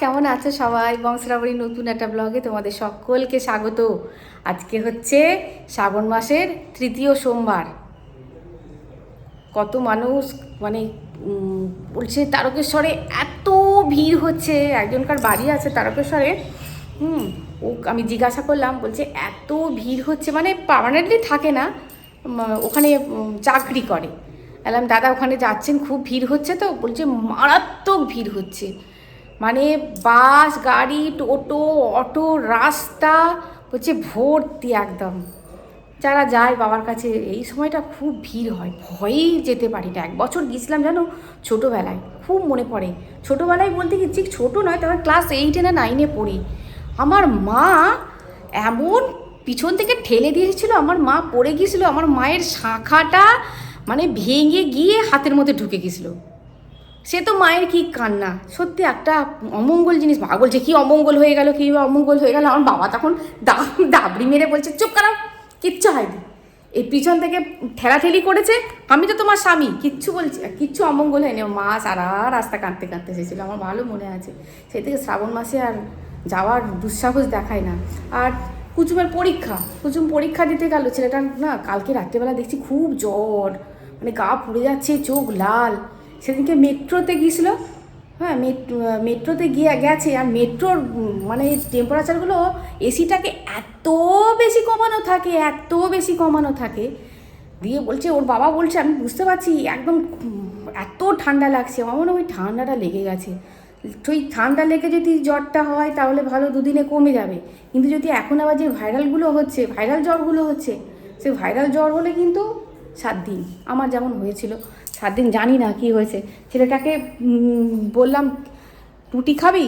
কেমন আছো সবাই? বংশরাবরী নতুন একটা ব্লগে তোমাদের সকলকে স্বাগত। আজকে হচ্ছে শ্রাবণ মাসের তৃতীয় সোমবার। কত মানুষ মানে বলছে তারকেশ্বরে এত ভিড় হচ্ছে। একজনকার বাড়ি আছে তারকেশ্বরে। হুম, ও, আমি জিজ্ঞাসা করলাম, বলছে এত ভিড় হচ্ছে মানে পার্মানেন্টলি থাকে না। ওখানে চাকরি করে। বললাম, দাদা, ওখানে যাচ্ছেন, খুব ভিড় হচ্ছে তো? বলছে, মারাত্মক ভিড় হচ্ছে। মানে বাস, গাড়ি, টোটো, অটো, রাস্তা হচ্ছে ভর্তি একদম। যারা যায় বাবার কাছে, এই সময়টা খুব ভিড় হয়, ভয়েই যেতে পারি না। এক বছর গিয়েছিলাম জানো, ছোটোবেলায়, খুব মনে পড়ে। ছোটোবেলায় বলতে কি ঠিক ছোটো নয় তখন ক্লাস এইটে না নাইনে পড়ি। আমার মা এমন পিছন থেকে ঠেলে দিয়েছিল আমার মা পড়ে গিয়েছিল, আমার মায়ের শাখাটা মানে ভেঙে গিয়ে হাতের মধ্যে ঢুকে গেছিল সে তো মায়ের কি কান্না? সত্যি একটা অমঙ্গল জিনিস। মা বলছে কি অমঙ্গল হয়ে গেল, কি অমঙ্গল হয়ে গেল। আমার বাবা তখন দাবড়ি মেরে বলছে, চুপ করা, কিচ্ছু হয়নি। এই পিছন থেকে ঠেলাঠেলি করেছে। আমি তো তোমার স্বামী। কিচ্ছু বলছি, কিচ্ছু অমঙ্গল হয়নি। মা সারা রাস্তা কাঁদতে কাঁদতে এসেছিল। আমার ভালো মনে আছে। সেই থেকে শ্রাবণ মাসে আর যাওয়ার দুঃসাহস দেখায় না। আর কুচুমের পরীক্ষা, কুচুম পরীক্ষা দিতে গেল। ছেলেটা না কালকে রাত্রেবেলা দেখছি খুব জ্বর। মানে গা পুড়ে যাচ্ছে, চোখ লাল। সেদিনকে মেট্রোতে গিয়েছিল হ্যাঁ মেট্রো মেট্রোতে গিয়ে গেছে, আর মেট্রোর মানে টেম্পারেচারগুলো এসিটাকে এত বেশি কমানো থাকে, এত বেশি কমানো থাকে, দিয়ে বলছে, ওর বাবা বলছে, আমি বুঝতে পারছি, একদম এত ঠান্ডা লাগছে, আমার মনে ওই ঠান্ডাটা লেগে গেছে। ওই ঠান্ডা লেগে যদি জ্বরটা হয়, তাহলে ভালো দুদিনে কমে যাবে। কিন্তু যদি এখন আবার যে ভাইরালগুলো হচ্ছে, ভাইরাল জ্বরগুলো হচ্ছে সে ভাইরাল জ্বর হলে কিন্তু সাত দিন, আমার যেমন হয়েছিল। সাত দিন জানি না কি হয়েছে। ছেলেটাকে বললাম, রুটি খাবি?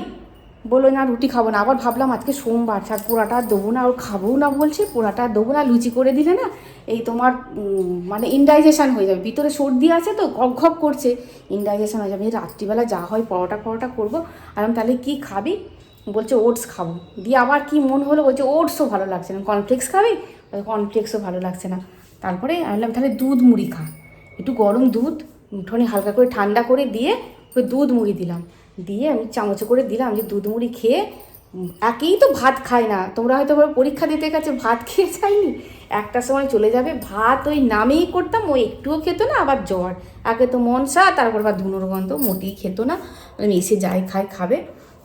বলল, না, রুটি খাব না। আবার ভাবলাম, আজকে সোমবার থাক পোড়াটা দেবো না। ওর খাব না বলছে, পোড়াটা দেবো না, লুচি করে দিলে না, এই তোমার মানে ইনডাইজেশান হয়ে যাবে। ভিতরে সর্দি আছে তো ঘক ঘক করছে। ইনডাইজেশান হয়ে যাবে। এই রাত্রিবেলা যা হয়, পরোটা পরোটা করব। আর আমি তাহলে কী খাবি? বলছে, ওটস খাব। দিয়ে আবার কি মন হলো, বলছে, ওটসও ভালো লাগছে না। কর্নফ্লেক্স খাবি? কর্নফ্লেক্সও ভালো লাগছে না। তারপরে আমি তাহলে দুধ মুড়ি খা। একটু গরম দুধ, উঠোনে হালকা করে ঠান্ডা করে দিয়ে ওই দুধ মুড়ি দিলাম। দিয়ে আমি চামচে করে দিলাম যে দুধ মুড়ি খেয়ে একেই তো ভাত খায় না। তোমরা হয়তো পরীক্ষা দিতে গেছে, ভাত খেয়ে যায়নি। একটা সময় চলে যাবে, ভাত ওই নামেই করতাম, ও একটুও খেতো না, আবার জ্বর। আগে তো মনসা তারপর আবার ধুনোর গন্ধ, মোটেই খেতো না। আমি এসে যাই খাই, খাবে।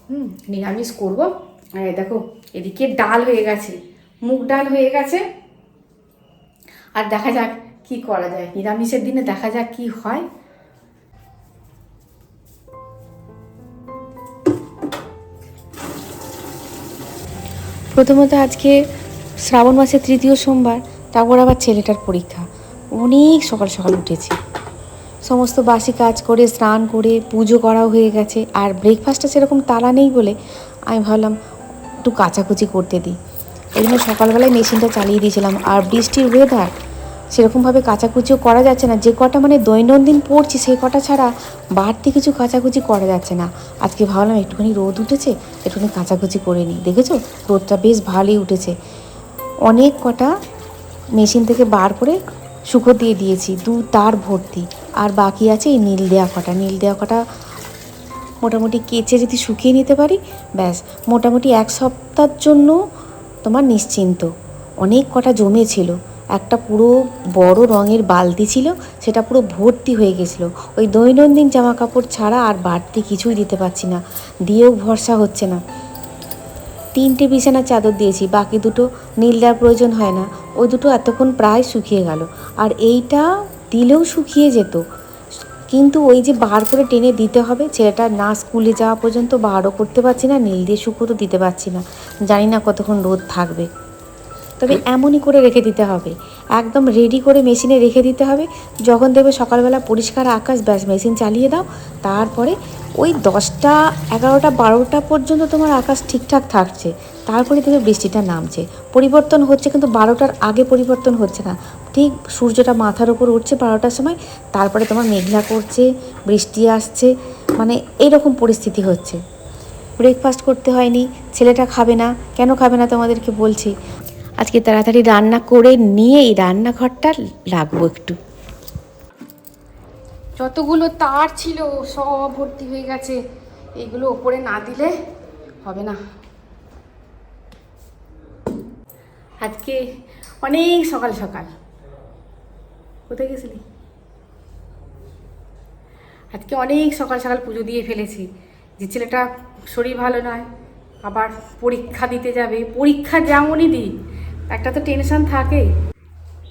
হুম, নিরামিষ করব। আর দেখো, এদিকে ডাল হয়ে গেছে, মুগ ডাল হয়ে গেছে। আর দেখা যাক কি করা যায়? নিরামিষের দিনে দেখা যাক কি হয়। প্রথমত আজকে শ্রাবণ মাসের তৃতীয় সোমবার তারপর আবার ছেলেটার পরীক্ষা। অনেক সকাল সকাল উঠেছি। সমস্ত বাসি কাজ করে, স্নান করে, পুজো করাও হয়ে গেছে। আর ব্রেকফাস্টটা সেরকম তাড়া নেই বলে আমি ভাবলাম, একটু কাচাকুচি করতে দিই। এই জন্য সকালবেলায় মেশিনটা চালিয়ে দিয়েছিলাম। আর বৃষ্টির ওয়েদার সেরকমভাবে কাচাকুচিও করা যাচ্ছে না। যে কটা মানে দৈনন্দিন পড়ছি, সেই কটা ছাড়া বাড়তি কিছু কাচাকুচি করা যাচ্ছে না। আজকে ভাবলাম একটুখানি রোদ উঠেছে, একটুখানি কাচাকুচি করে নিই। দেখেছ? রোদটা বেশ ভালোই উঠেছে। অনেক কটা মেশিন থেকে বার করে শুকো দিয়ে দিয়েছি, দু তার ভর্তি। আর বাকি আছে এই নীল দেওয়া কটা। নীল দেওয়া কটা মোটামুটি কেচে যদি শুকিয়ে নিতে পারি, ব্যাস। মোটামুটি এক সপ্তাহের জন্য তোমার নিশ্চিন্ত। অনেক কটা জমেছিল। একটা পুরো বড় রঙের বালতি ছিল, সেটা পুরো ভর্তি হয়ে গেছিল। ওই দৈনন্দিন জামা কাপড় ছাড়া আর বাড়তি কিছুই দিতে পারছি না, দিয়েও ভরসা হচ্ছে না। তিনটে বিছানার চাদর দিয়েছি, বাকি দুটো নীল দেওয়ার প্রয়োজন হয় না। ওই দুটো এতক্ষণ প্রায় শুকিয়ে গেল, আর এইটা দিলেও শুকিয়ে যেত। কিন্তু ওই যে বার করে টেনে দিতে হবে, ছেলেটা না স্কুলে যাওয়া পর্যন্ত বারও করতে পারছি না, নীল দিয়ে শুকোতো দিতে পারছি না। জানি না কতক্ষণ রোদ থাকবে। তবে এমনই করে রেখে দিতে হবে। একদম রেডি করে মেশিনে রেখে দিতে হবে। যখন দেখবে সকালবেলা পরিষ্কার আকাশ, ব্যাস মেশিন চালিয়ে দাও। তারপরে ওই দশটা, এগারোটা, বারোটা পর্যন্ত তোমার আকাশ ঠিকঠাক থাকছে। তারপরে দেখবে বৃষ্টিটা নামছে। পরিবর্তন হচ্ছে কিন্তু বারোটার আগে পরিবর্তন হচ্ছে না। ঠিক সূর্যটা মাথার ওপর উঠছে বারোটার সময়, তারপরে তোমার মেঘলা করছে, বৃষ্টি আসছে মানে এরকম পরিস্থিতি হচ্ছে। ব্রেকফাস্ট করতে হয়নি, ছেলেটা খাবে না। কেন খাবে না তোমাদেরকে বলছি। আজকে তাড়াতাড়ি রান্না করে নিয়ে এই রান্নাঘরটা লাগবো একটু। যতগুলো তার ছিল, সব ভর্তি হয়ে গেছে। এগুলো ওপরে না দিলে হবে না। আজকে অনেক সকাল সকাল। কোথায় গেছিলি? আজকে অনেক সকাল সকাল পুজো দিয়ে ফেলেছি। যে ছেলেটা শরীর ভালো নয়, আবার পরীক্ষা দিতে যাবে। পরীক্ষা যেমনই দিই একটা তো টেনশন থাকে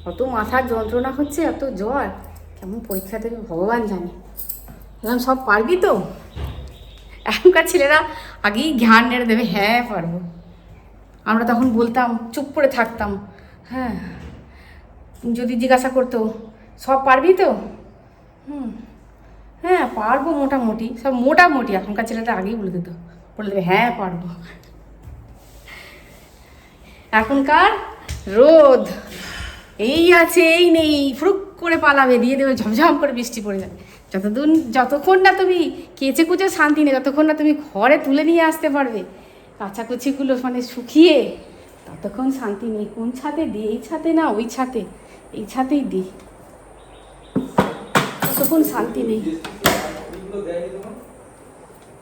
অত মাথার যন্ত্রণা হচ্ছে, এত জ্বর। কেমন পরীক্ষা দেবে, ভগবান জানে। বললাম, সব পারবি তো? এখনকার ছেলেরা আগেই জ্ঞান নেড়ে দেবে হ্যাঁ পারব। আমরা তখন বলতাম, চুপ করে থাকতাম। হ্যাঁ যদি জিজ্ঞাসা করতো, সব পারবি তো? হুম হ্যাঁ পারব মোটামুটি। সব মোটামুটি, এখনকার ছেলেটা আগেই বলে দিত। বলে দেবে হ্যাঁ পারব। এখনকার রোদ। এই আছে, এই নেই। ফুরুক করে পালাবে, দিয়ে দেবে, ঝমঝম করে বৃষ্টি পড়ে যাবে। যতদিন যতক্ষণ না তুমি কেচে কুচে শান্তি নেই ততক্ষণ না তুমি ঘরে তুলে নিয়ে আসতে পারবে, কাচাকুচিগুলো মানে শুকিয়ে, ততক্ষণ শান্তি নেই। কোন ছাতে দিই এই ছাতে না ওই ছাতে? এই ছাতেই দিই ততক্ষণ শান্তি নেই।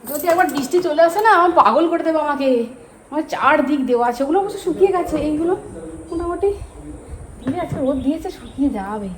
যদি একবার বৃষ্টি চলে আসে না, আমার পাগল করে দেবে আমাকে। আমার চারদিক দেওয়া আছে, ওগুলো অবশ্য শুকিয়ে গেছে, এইগুলো মোটামুটি দিলে আজকে রোদ দিয়েছে, শুকিয়ে যাবে।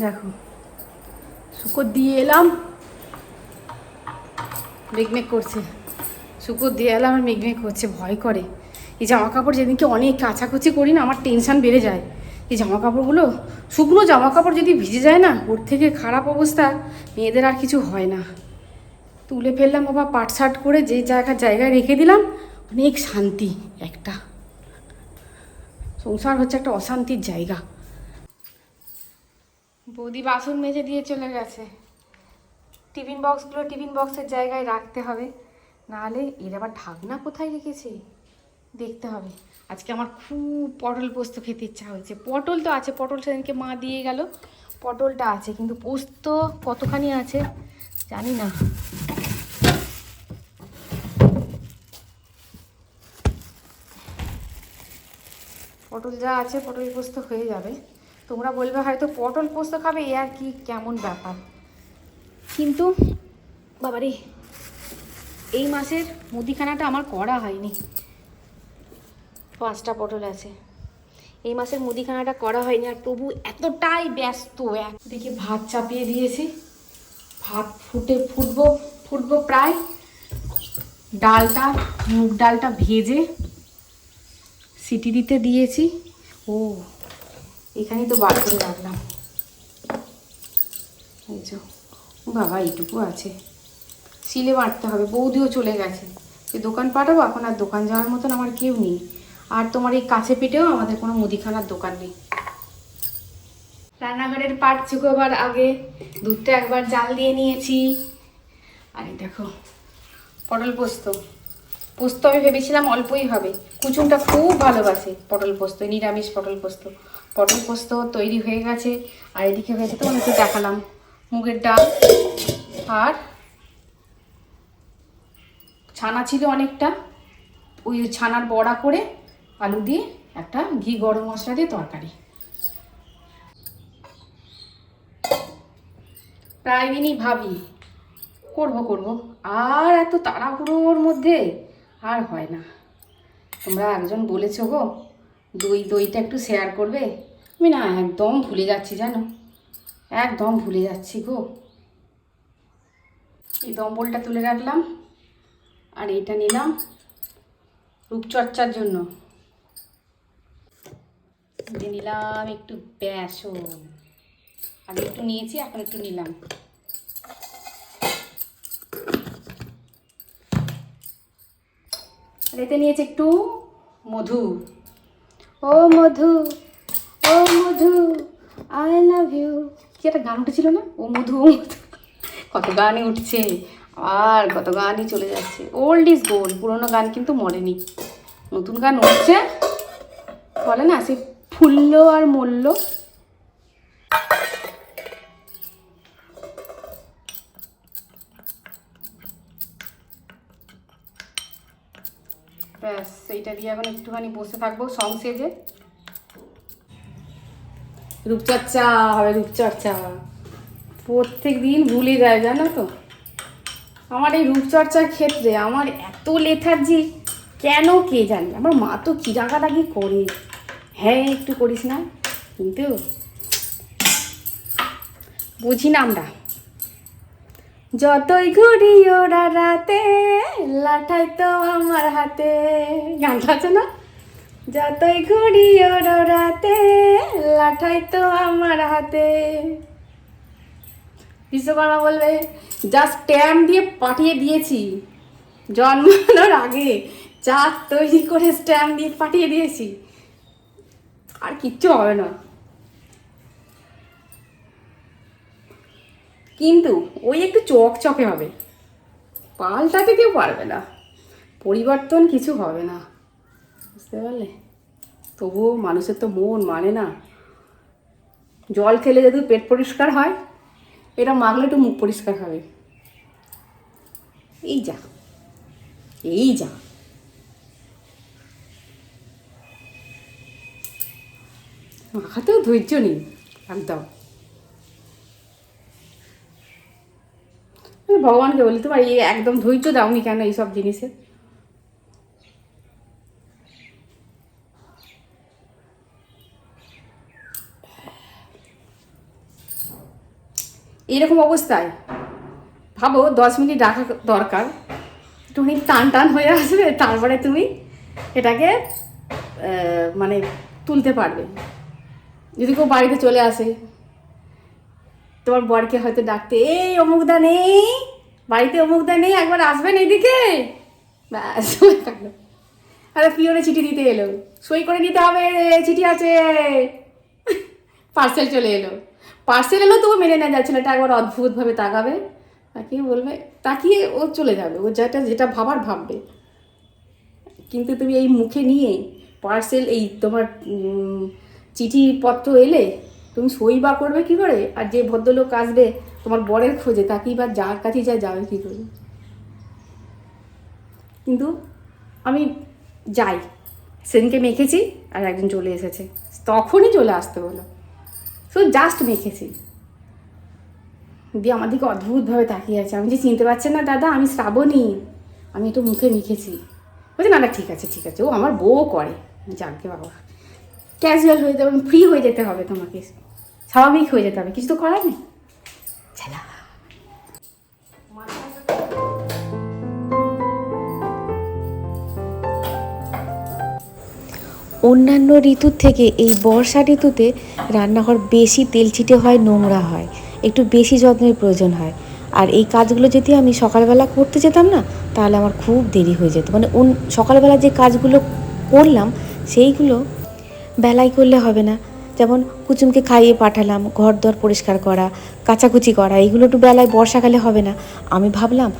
দেখো। শুকর দিয়ে এলাম। মেঘমেঘ করছে। শুকর দিয়ে এলাম আর মেঘমেঘ করছে, ভয় করে। এই জামা কাপড় যেদিনকে অনেক কাচাকুচি করি না, আমার টেনশন বেড়ে যায়। এই জামা কাপড়গুলো শুকনো জামা কাপড় যদি ভিজে যায় না, ওর থেকে খারাপ অবস্থা। মেয়েদের আর কিছু হয় না। তুলে ফেললাম, বাবা, পাট শার্ট করে যে জায়গার জায়গায় রেখে দিলাম। অনেক শান্তি একটা। সংসার হচ্ছে একটা অশান্তির জায়গা। বৌদি বাসন মেজে দিয়ে চলে গেছে। টিফিন বক্সগুলো টিফিন বক্সের জায়গায় রাখতে হবে। নাহলে এর আবার ঢাকনা কোথায় রেখেছে? দেখতে হবে। আজকে আমার খুব পটল পোস্ত খেতে ইচ্ছা হয়েছে। পটল তো আছে, পটল সেদিনকে মা দিয়ে গেল। পটলটা আছে, কিন্তু পোস্ত কতখানি আছে জানি না। পটল যা আছে, পটল পোস্ত হয়ে যাবে। তোমরা বলবে হয়তো পটল পোস্ত খাবে এ আর কি কেমন ব্যাপার। কিন্তু বাবারে এই মাসের মুদিখানাটা আমার করা হয়নি। পাঁচটা পটল আছে। এই মাসের মুদিখানাটা করা হয়নি আর তবু এতটাই ব্যস্ত দেখি ভাত চাপিয়ে দিয়েছি। ভাত ফুটে ফুটবো ফুটবো প্রায়। ডালটা মুগ ডালটা ভেজে সিটি দিতে দিয়েছি। ও এখানেই তো বার করে রাখলাম। এই যে বাবা, এইটুকু আছে। সিলে বাটতে হবে, বৌদিও চলে গেছে। যে দোকান পাঠাবো, এখন আর দোকান যাওয়ার মতন আমার কেউ নেই। আর তোমার এই কাছে পিঠেও আমাদের কোনো মুদিখানার দোকান নেই। রান্নাঘরের পাট চুকোবার আগে দুধটা একবার জাল দিয়ে নিয়েছি। আর দেখো, পটল পোস্ত। পোস্ত আমি ভেবেছিলাম অল্পই হবে। কুচুমটা খুব ভালোবাসে পটল পোস্ত, নিরামিষ পটল পোস্ত। পটল পোস্ত তৈরি হয়ে গেছে, আর এদিকে হয়েছে তো একটু দেখালাম মুগের ডাল, আর ছানা ছিল অনেকটা, ওই ছানার বড়া করে আলু দিয়ে একটা ঘি গরম মশলা দিয়ে তরকারি। প্রায় দিনই ভাবি, করব করব, আর এত তাড়াহুড়োর মধ্যে আর হয় না। তোমরা একজন বলেছ গো দই দইটা একটু শেয়ার করবে? আমি না একদম ভুলে যাচ্ছি জানো। একদম ভুলে যাচ্ছি গো। এই দম্বলটা তুলে রাখলাম। আর এইটা নিলাম রূপচর্চার জন্য। নিলাম একটু বেসন। আগে একটু নিয়েছি, এখন একটু নিলাম। এতে নিয়েছি একটু মধু। ও মধু ও মধু আই লাভ ইউ কি একটা গান উঠেছিল না? ও মধু ও মধু। কত গানই উঠছে। আর কত গানই চলে যাচ্ছে। ওল্ড ইজ গোল্ড পুরোনো গান কিন্তু মরেনি। নতুন গান উঠছে। বলে না, সে ফুল্ল আর মরল সেইটা দিয়ে এখন একটুখানি বসে থাকব সং সেজে রূপচর্চা হবে রূপচর্চা প্রত্যেক দিন ভুলে যায়, জানো তো? আমার এই রূপচর্চার ক্ষেত্রে আমার এত লেথার্জি কেন কে জানে? আমার মা তো কি রাগারাগি করে। হ্যাঁ একটু করিস না, কিন্তু বুঝি না আমরা। যতই ঘুরি ওরা রাতে, লাঠাই তো আমার হাতে। গানটা আছে না? যতই ঘুরি ওরা রাতে, লাঠাই তো আমার হাতে। বিশ্বকর্মা বলবে যা স্ট্যাম্প দিয়ে পাঠিয়ে দিয়েছি। জন্মানোর আগে চা তৈরি করে স্ট্যাম্প দিয়ে পাঠিয়ে দিয়েছি। আর কিচ্ছু হবে না। কিন্তু ওই একটু চকচকে হবে। পাল্টাতে কেউ পারবে না। পরিবর্তন কিছু হবে না। বুঝতে পারলে? তবুও মানুষের তো মন মানে না। জল খেলে যদি পেট পরিষ্কার হয়, এটা মাখলে একটু মুখ পরিষ্কার হবে। এই যা। এই যা। মাখাতেও ধৈর্য নেই। একদম। ভগবানকে বলি তোমার এই একদম ধৈর্য দাওনি কেন এইসব জিনিসে? এরকম অবস্থায়, ভাবো, দশ মিনিট রাখা দরকার। একটুখানি টান টান হয়ে আসবে, তারপরে তুমি এটাকে মানে তুলতে পারবে। যদি কেউ বাড়িতে চলে আসে তোমার বরকে হয়তো ডাকতে, এই, অমুকদা নেই, বাড়িতে অমুকদা নেই, একবার আসবেন এইদিকে ব্যাস আরে, পিওনে চিঠি দিতে এলো। সই করে নিতে হবে, চিঠি আছে। পার্সেল চলে এলো। পার্সেল এলো তবু মেনে নেওয়া যাচ্ছে না, এটা একবার অদ্ভুতভাবে তাকাবে। তাকিয়ে বলবে, তাকিয়ে ও চলে যাবে, ও যেটা যেটা ভাবার ভাববে। কিন্তু তুমি এই মুখে নিয়ে পার্সেল, এই তোমার চিঠিপত্র এলে তুমি সই বা করবে কি করে? আর যে ভদ্রলোক আসবে, তোমার বরের খোঁজে, তাকেই বা যার কাছে যা যাবে কী করে? কিন্তু আমি যাই। সেদিনকে মেখেছি আর একজন চলে এসেছে। তখনই চলে আসতে হলো। শুধু জাস্ট মেখেছি দিয়ে আমার দিকে অদ্ভুতভাবে তাকিয়ে আছে। আমি যে চিনতে পারছেন না, দাদা, আমি শ্রাবণী। আমি একটু মুখে মেখেছি। বলছে, না না, ঠিক আছে ঠিক আছে। ও আমার বউ করে। যাকে বাবা ক্যাজুয়াল হয়ে যাবে ফ্রি হয়ে যেতে হবে তোমাকে। স্বাভাবিক হয়ে যেতে হবে। কিছু তো করার নেই। অন্যান্য ঋতুর থেকে এই বর্ষা ঋতুতে রান্নাঘর বেশি তেলচিটে হয়, নোংরা হয়। একটু বেশি যত্নের প্রয়োজন হয়। আর এই কাজগুলো যদি আমি সকালবেলা করতে যেতাম না, তাহলে আমার খুব দেরি হয়ে যেত। মানে সকালবেলা যে কাজগুলো করলাম, সেইগুলো বেলায় করলে হবে না। যেমন কুচুমকে খাইয়ে পাঠালাম ঘর দর পরিষ্কার করা, কাচাকুচি করা, এগুলো একটু বেলায় বর্ষাকালে হবে না। আমি ভাবলাম,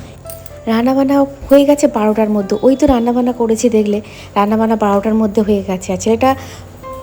রান্নাবান্না হয়ে গেছে বারোটার মধ্যে। ওই তো রান্নাবান্না করেছি দেখলে, রান্নাবান্না বারোটার মধ্যে হয়ে গেছে। আর ছেলেটা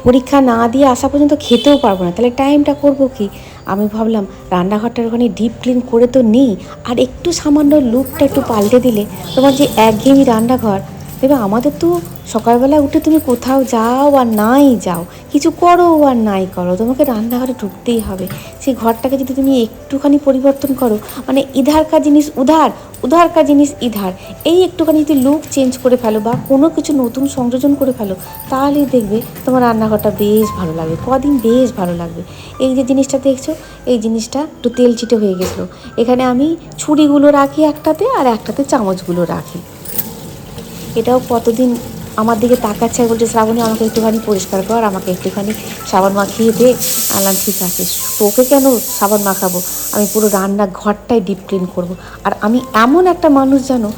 পরীক্ষা না দিয়ে আসা পর্যন্ত খেতেও পারব না। তাহলে টাইমটা করব কি? আমি ভাবলাম রান্নাঘরটার ওখানে ডিপ ক্লিন করে তো নেই, আর একটু সামান্য লুকটা একটু পাল্টে দিলে, তোমার যে একঘেয়েমি রান্নাঘর দেখবে আমাদের তো সকালবেলা উঠে তুমি কোথাও যাও আর নাই যাও, কিছু করো আর নাই করো, তোমাকে রান্নাঘরে ঢুকতেই হবে। সেই ঘরটাকে যদি তুমি একটুখানি পরিবর্তন করো মানে ইধারকার জিনিস উধার উধারকার জিনিস ইধার, এই একটুখানি যদি লুক চেঞ্জ করে ফেলো বা কোনো কিছু নতুন সংযোজন করে ফেলো, তাহলেই দেখবে তোমার রান্নাঘরটা বেশ ভালো লাগবে, কদিন বেশ ভালো লাগবে। এই যে জিনিসটা দেখছ, এই জিনিসটা একটু তেল চিটে হয়ে গেছিল। এখানে আমি ছুরিগুলো রাখি একটাতে আর একটাতে চামচগুলো রাখি। এটাও কতদিন আমার দিকে তাকাচ্ছে আর বলছে, শ্রাবণী, আমাকে একটুখানি পরিষ্কার কর, আমাকে একটুখানি সাবান মাখিয়ে দে। আনলাম ঠিক আছে, তোকে কেন সাবান মাখাবো? আমি পুরো রান্না ঘরটাই ডিপ ক্লিন করব। আর আমি এমন একটা মানুষ জানো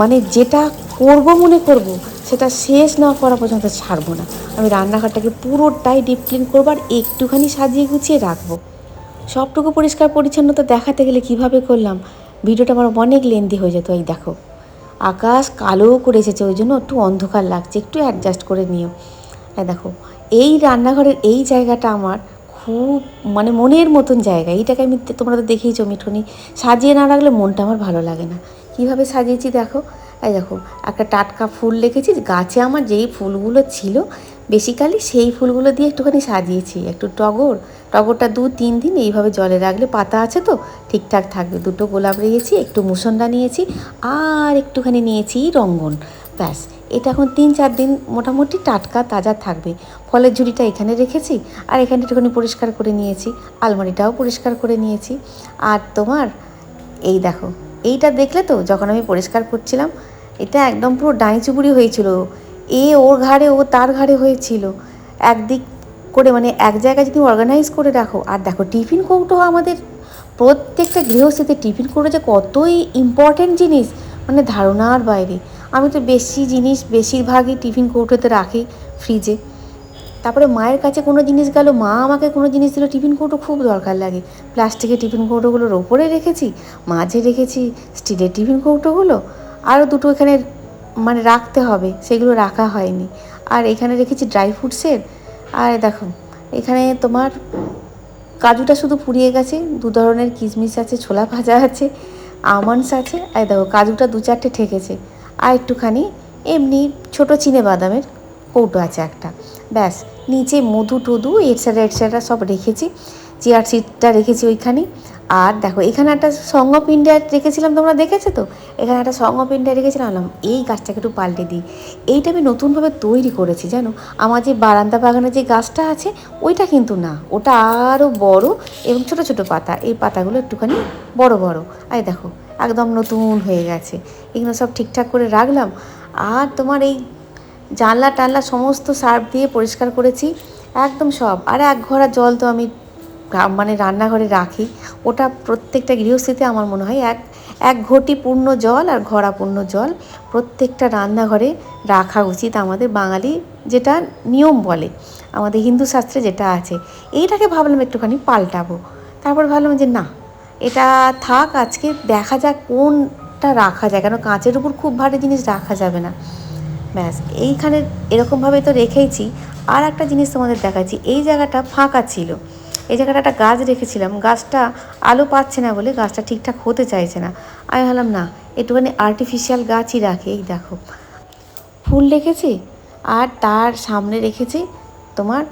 মানে যেটা করব মনে করব, সেটা শেষ না করা পর্যন্ত ছাড়বো না। আমি রান্নাঘরটাকে পুরোটাই ডিপ ক্লিন করব আর একটুখানি সাজিয়ে গুছিয়ে রাখব। সবটুকু পরিষ্কার পরিচ্ছন্নতা দেখাতে গেলে কীভাবে করলাম? ভিডিওটা আমার অনেক লেন্দি হয়ে যেত, এই দেখো। আকাশ কালো করে এসেছে, ওই জন্য একটু অন্ধকার লাগছে, একটু অ্যাডজাস্ট করে নিও। হ্যাঁ দেখো, এই রান্নাঘরের এই জায়গাটা আমার খুব মানে মনের মতন জায়গা। এইটাকে আমি তোমরা তো দেখেইছো মিঠুনি। সাজিয়ে না রাখলে মনটা আমার ভালো লাগে না। কীভাবে সাজিয়েছি দেখো? এই দেখো, একটা টাটকা ফুল রেখেছি, গাছে আমার যেই ফুলগুলো ছিল বেসিক্যালি সেই ফুলগুলো দিয়ে একটুখানি সাজিয়েছি, একটু টগর। টগরটা দু তিন দিন এইভাবে জলে রাখলে পাতা আছে তো, ঠিকঠাক থাকবে। দুটো গোলাপ রেখেছি, একটু মুসন্ডা নিয়েছি, আর একটুখানি নিয়েছি রঙ্গন। ব্যাস, এটা এখন তিন চার দিন মোটামুটি টাটকা তাজা থাকবে। ফলের ঝুড়িটা এখানে রেখেছি, আর এখানে একটুখানি পরিষ্কার করে নিয়েছি, আলমারিটাও পরিষ্কার করে নিয়েছি। আর তোমার, এই দেখো, এইটা দেখলে তো যখন আমি পরিষ্কার করছিলাম, এটা একদম পুরো ডাঁই চুবুরি হয়েছিল। এ ওর ঘাড়ে, ও তার ঘাড়ে হয়েছিল। একদিক করে মানে এক জায়গায় যদি অর্গানাইজ করে রাখো, আর দেখো, টিফিন কৌটো আমাদের প্রত্যেকটা গৃহস্থিতে টিফিন কৌটো যে কতই ইম্পর্ট্যান্ট জিনিস মানে ধারণার বাইরে। আমি তো বেশি জিনিস, বেশিরভাগই টিফিন কৌটোতে রাখি ফ্রিজে তারপরে মায়ের কাছে কোনো জিনিস গেল, মা আমাকে কোনো জিনিস দিল, টিফিন কৌটো খুব দরকার লাগে। প্লাস্টিকের টিফিন কৌটোগুলোর ওপরে রেখেছি, মাঝে রেখেছি স্টিলের টিফিন কৌটোগুলো, আরও দুটো এখানে মানে রাখতে হবে, সেগুলো রাখা হয়নি। আর এখানে রেখেছি ড্রাই ফ্রুটসের আর দেখো, এখানে তোমার কাজুটা শুধু পুড়িয়ে গেছে, দু ধরনের কিশমিশ আছে, ছোলা ভাজা আছে আমন্ডস আছে, আর দেখো, কাজুটা দু চারটে ঠেকেছে। আর একটুখানি এমনি ছোটো চিনে বাদামের কৌটো আছে একটা। ব্যাস, নিচে মধু টধু এটসেট্রা এটসেট্রা সব রেখেছি। চেয়ার সিটটা রেখেছি ওইখানে। আর দেখো, এখানে একটা সঙ্গ অফ ইন্ডিয়া রেখেছিলাম, তোমরা দেখেছ তো? এখানে একটা সঙ্গ অফ ইন্ডিয়া রেখেছিলাম এই গাছটাকে একটু পাল্টে দিই। এইটা আমি নতুনভাবে তৈরি করেছি, জানো? আমার যে বারান্দা বাগানে যে গাছটা আছে, ওইটা কিন্তু না। ওটা আরও বড় এবং ছোট ছোট পাতা। এই পাতাগুলো একটুখানি বড় বড়। আর দেখো, একদম নতুন হয়ে গেছে। এগুলো সব ঠিকঠাক করে রাখলাম। আর তোমার এই জানলা টানলা সমস্ত সার্ফ দিয়ে পরিষ্কার করেছি। একদম সব। আর এক ঘোড়া জল তো আমি মানে রান্নাঘরে রাখি, ওটা প্রত্যেকটা গৃহস্থিতে আমার মনে হয় এক এক ঘটি পূর্ণ জল আর ঘড়া পূর্ণ জল প্রত্যেকটা রান্নাঘরে রাখা উচিত আমাদের বাঙালি যেটা নিয়ম বলে, আমাদের হিন্দু শাস্ত্রে যেটা আছে। এইটাকে ভাবলাম একটুখানি পাল্টাবো। তারপর ভাবলাম যে না, এটা থাক আজকে, দেখা যাক কোনটা রাখা যায়, কেন কাঁচের উপর খুব ভারী জিনিস রাখা যাবে না। ব্যাস, এইখানে এরকমভাবে তো রেখেইছি। আর একটা জিনিস তোমাদের দেখাচ্ছি, এই জায়গাটা ফাঁকা ছিল। এই জায়গাটা একটা গাছ রেখেছিলাম, গাছটা আলো পাচ্ছে না বলে গাছটা ঠিকঠাক হতে চাইছে না। আমি ভাবলাম, না, একটুখানি আর্টিফিশিয়াল গাছই রাখি, এই দেখো। ফুল রেখেছি আর তার সামনে রেখেছি তোমার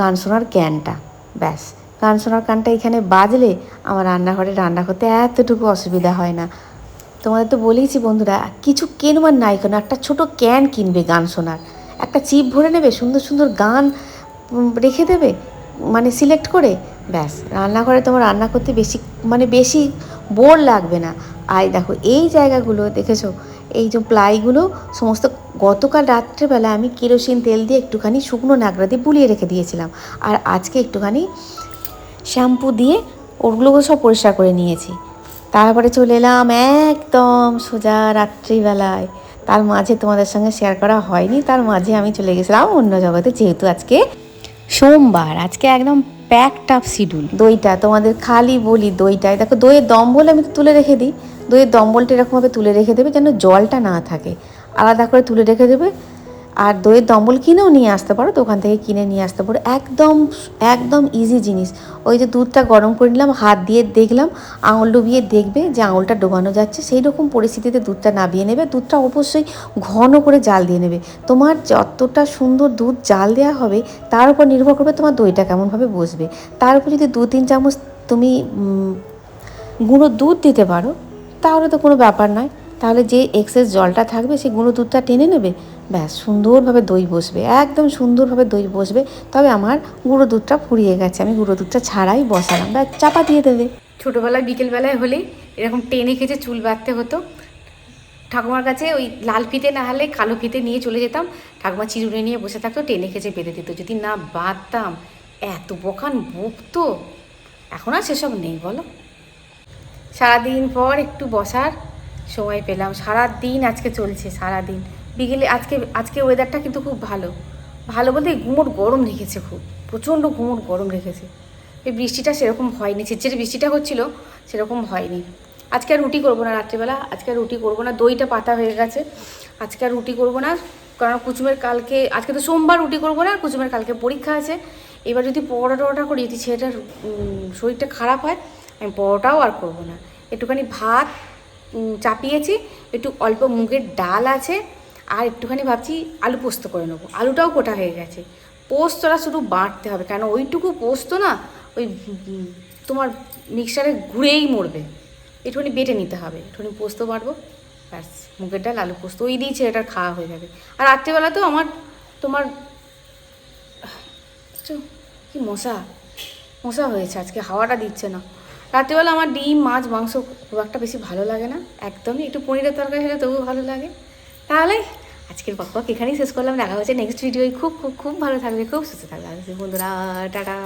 গান শোনার ক্যানটা, ব্যাস। গান শোনার কানটা এখানে বাজলে আমার রান্নাঘরে রান্না করতে এতটুকু অসুবিধা হয় না। তোমাদের তো বলেইছি বন্ধুরা, কিছু কেনবার নাই কেন, একটা ছোট ক্যান কিনবে গান শোনার। একটা চিপ ভরে নেবে, সুন্দর সুন্দর গান রেখে দেবে মানে সিলেক্ট করে, ব্যাস, রান্নাঘরে তোমার রান্না করতে বেশি মানে বেশি বোর লাগবে না। আর দেখো, এই জায়গাগুলো দেখেছ? এই যে প্লাইগুলো, সমস্ত গতকাল রাত্রেবেলা আমি কেরোসিন তেল দিয়ে একটুখানি শুকনো নাগড়া দিয়ে বুলিয়ে রেখে দিয়েছিলাম। আর আজকে একটুখানি শ্যাম্পু দিয়ে ওগুলোকে সব পরিষ্কার করে নিয়েছি। তারপরে চলে এলাম একদম সোজা রাত্রিবেলায়। তার মাঝে তোমাদের সঙ্গে শেয়ার করা হয়নি, তার মাঝে আমি চলে গেছিলাম অন্য জগতে, যেহেতু আজকে সোমবার, আজকে একদম প্যাকড আপ শিডিউল দইটা তোমাদের খালি বলি দইটায়। দেখো দইয়ের দম্বল আমি তুলে রেখে দিই। দইয়ের দম্বলটা এরকমভাবে তুলে রেখে দেবে যেন জলটা না থাকে। আলাদা করে তুলে রেখে দেবে আর দইয়ের দম্বল কিনেও নিয়ে আসতে পারো দোকান থেকে কিনে নিয়ে আসতে পারো। একদম একদম ইজি জিনিস। ওই যে দুধটা গরম করে নিলাম, হাত দিয়ে দেখলাম, আঙুল ডুবিয়ে দেখবে যে আঙুলটা ডোবানো যাচ্ছে। সেই রকম পরিস্থিতিতে দুধটা নাবিয়ে নেবে। দুধটা অবশ্যই ঘন করে জাল দিয়ে নেবে। তোমার যতটা সুন্দর দুধ জাল দেওয়া হবে, তার উপর নির্ভর করবে তোমার দইটা কেমনভাবে বসবে। তার উপর যদি দু তিন চামচ তুমি গুঁড়ো দুধ দিতে পারো, তাহলে তো কোনো ব্যাপার নয়। তাহলে যে এক্সেস জলটা থাকবে সেই গুঁড়ো দুধটা টেনে নেবে। ব্যাস, সুন্দরভাবে দই বসবে, একদম সুন্দরভাবে দই বসবে। তবে আমার গুঁড়ো দুধটা ফুরিয়ে গেছে, আমি গুঁড়ো দুধটা ছাড়াই বসালাম। ব্যাস, চাপা দিয়ে দেবে। ছোটোবেলায়, বিকেলবেলায় হলেই এরকম টেনে খেঁচে চুল বাঁধতে হতো। ঠাকুমার কাছে ওই লাল ফিতে না হলে কালো ফিতে নিয়ে চলে যেতাম। ঠাকুমা চিরুনি নিয়ে বসে থাকতো, টেনে খেঁচে বেঁধে দিত। যদি না বাঁধতাম, এত বকান বকতো। এখন আর সেসব নেই, বলো। সারাদিন পর একটু বসার সময় পেলাম। সারা দিন আজকে চলছে সারা দিন বিকেলে আজকে আজকে ওয়েদারটা কিন্তু খুব ভালো। ভালো বলতে গুমোট গরম রেখেছে খুব, প্রচণ্ড গুমোট গরম রেখেছে এই বৃষ্টিটা সেরকম হয়নি, ঝিরঝিরে বৃষ্টিটা হচ্ছিল, সেরকম হয়নি। আজকে আর রুটি করব না রাত্রিবেলা, আজকে আর রুটি করব না, দইটা পাতা হয়ে গেছে। আজকে আর রুটি করব না, কারণ কুচুমের কালকে, আজকে তো সোমবার রুটি করব না কুচুমের কালকে পরীক্ষা আছে। এবার যদি পরোটা টরোটা করি, যদি ছেলেটার শরীরটা খারাপ হয়, আমি পরোটাও আর করব না। একটুখানি ভাত চাপিয়েছি, একটু অল্প মুগের ডাল আছে আর একটুখানি ভাবছি আলু পোস্ত করে নেব। আলুটাও কোটা হয়ে গেছে। পোস্তটা শুধু বাটতে হবে, কেন ওইটুকু পোস্ত না ওই তোমার মিক্সারে ঘুরেই মরবে। একটুখানি বেটে নিতে হবে, একটুখানি পোস্ত বাড়বো ব্যাস, মুগের ডাল, আলু পোস্ত, ওই দিয়েই ছেলেটার খাওয়া হয়ে যাবে। আর রাত্রিবেলা রাত্রেবেলাতেও আমার, তোমার কি মশা মশা হয়েছে, আজকে হাওয়াটা দিচ্ছে না। রাত্রিবেলা আমার ডিম, মাছ, মাংস খুব একটা বেশি ভালো লাগে না, একদমই। একটু পনিরের তরকারি হলে তবুও ভালো লাগে। তাহলে আজকের পক এখানেই শেষ করলাম। দেখা হচ্ছে নেক্সট ভিডিওয় খুব খুব খুব ভালো থাকবে, খুব সুস্থ থাকবে। বন্ধুরা, টাটা।